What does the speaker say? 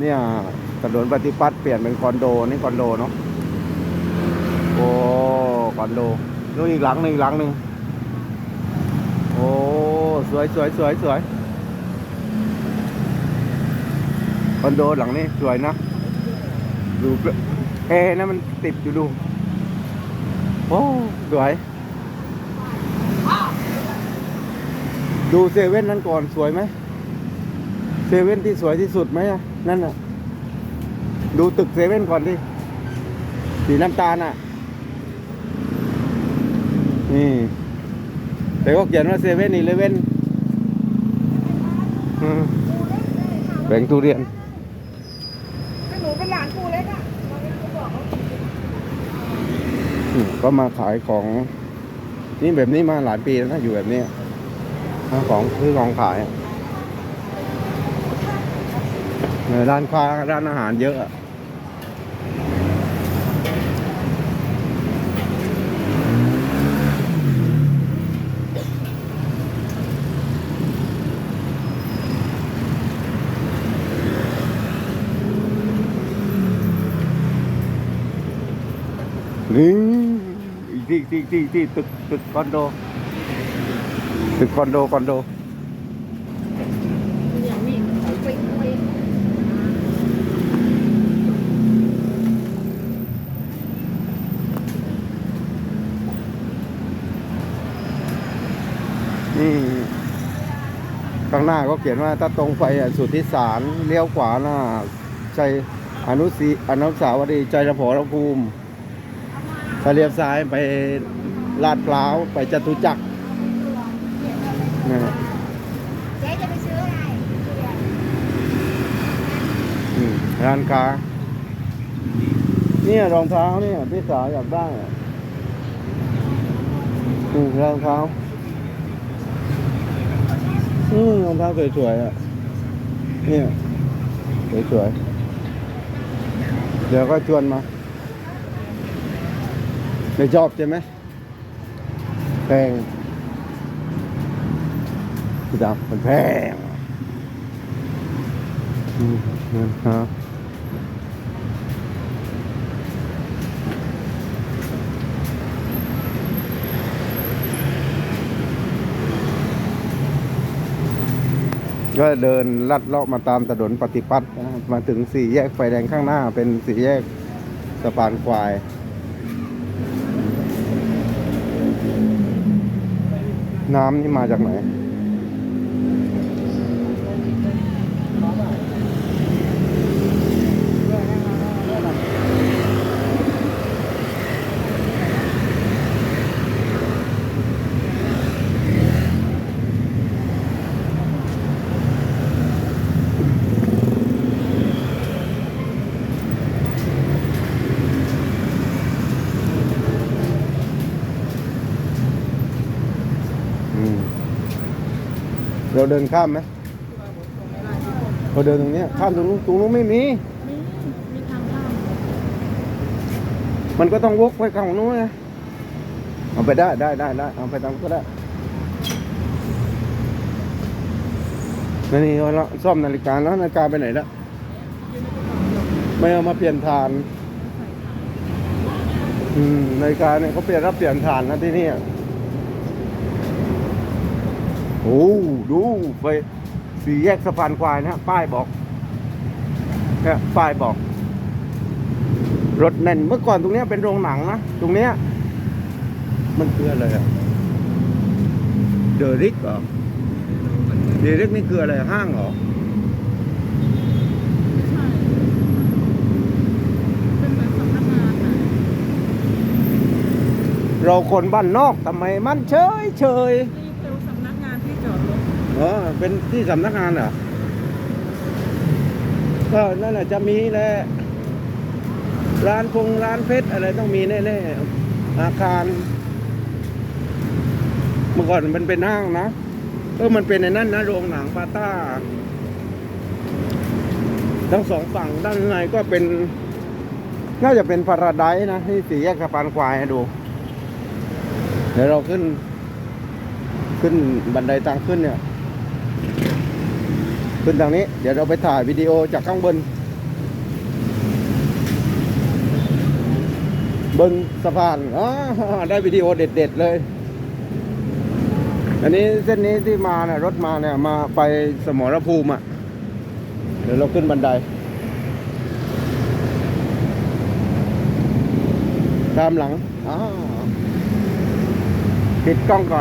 เนี่ยถนนปฏิพัฒน์เปลี่ยนเป็นคอนโดนี่คอนโดเนาะโอ้คอนโดนู่นอีกหลังหนึ่งหลังหนึ่งโอ้สวยสวยสวยสวยคอนโดหลังนี้สวยนะดูเอะนะมันติดอยู่ดูโอ้สวยดูเซเว่นนั้นก่อนสวยไหมเซเว่นที่สวยที่สุดไหมอะ นั่นน่ะ ดูตึกเซเว่นก่อนดิสีน้ำตาลอะ นี่ แต่ก็เขียนว่าเซเว่นอีเลเว่นแบ่งทุเรียนหนูเป็นหลานกูเล็กอะเราไม่รู้บอกเขาอืมก็มาขายของ นี่แบบนี้มาหลายปีแล้วนะอยู่แบบนี้หาของซื้อของขายอะเออ ร้านค้าร้านอาหารเยอะนี่ที่ที่ที่ที่ตึกตึกคอนโดตึกคอนโดคอนโด อย่างนี้เขาไปไป นี่ ข้างหน้าก็เขียนว่าถ้าตรงไปสุทธิสารเลี้ยวขวาหน้าชัยอนุสีอนุสาวรีย์ชัยพระภูมิถ้าเลี้ยวซ้ายไปลาดพร้าวไปจตุจักรนะเจ๊จะไปซื้ออะไรร้านค้าเนี่ยรองเท้าเนี่ยพี่สาวอยากได้อะรองเท้า อืมรองเท้าสวยๆอะ เนี่ยสวยๆ เดี๋ยวก็ชวนมา ไม่ชอบใช่ไหมแพงพี่ดำมันแพงอืมนะครั ก็เดินลัดเลาะมาตามถนนปฏิพัฒน์มาถึงสี่แยกไฟแดงข้างหน้า เป็นสี่แยกสะพานควายน้ำนี่มาจากไหน เราเดินข้ามไหมเราเดินตรงเนี้ยข้ามตรงนู้นตรงนู้นไม่มี มีมีทางข้ามมันก็ต้องวกไปข้างนู้นไงเอาไปได้ได้ได้ได้เอาไปตามก็ได้นี่นี่เอาซ่อมนาฬิกาแล้วนาฬิกาไปไหนละไม่เอามาเปลี่ยนฐานอืมนาฬิกาเนี่ยเขาเปลี่ยนรับเปลี่ยนฐานนะที่นี่ โอ้ดูไปสี่แยกสะพานควายนะป้ายบอกเนี่ยป้ายบอก รถแน่นเมื่อก่อนตรงเนี้ยเป็นโรงหนังนะตรงเนี้ยมันคืออะไรอะเดริกเหรอเดริกนี่คืออะไรห้างเหรอใช่เป็นเหมือนสำนักงานอะเราคนบ้านนอกทำไมมันเฉยเฉย ออเป็นที่สำนักงานเหรอ ก็นั่นแหละจะมีแหละ ร้านพงร้านเพชรอะไรต้องมีแน่ๆ อาคาร เมื่อก่อนมันเป็นห้างนะเออมันเป็นในนั้นนะโรงหนังปาต้า ทั้งสองฝั่งด้านในก็เป็น น่าจะเป็นพาราไดซ์นะที่สี่แยกสะพานควายดู เดี๋ยวเราขึ้นขึ้นบันไดทางขึ้นเนี่ย ขึ้นทางนี้ เดี๋ยวเราไปถ่ายวิดีโอจากข้างบน บนสะพานอ๋อได้วิดีโอเด็ด ๆ เลย อันนี้เส้นนี้ที่มาเนี่ยรถมาเนี่ย มาไปสมรภูมิอะ เดี๋ยวเราขึ้นบันได ตามหลังอ้าปิดกล้องก่อน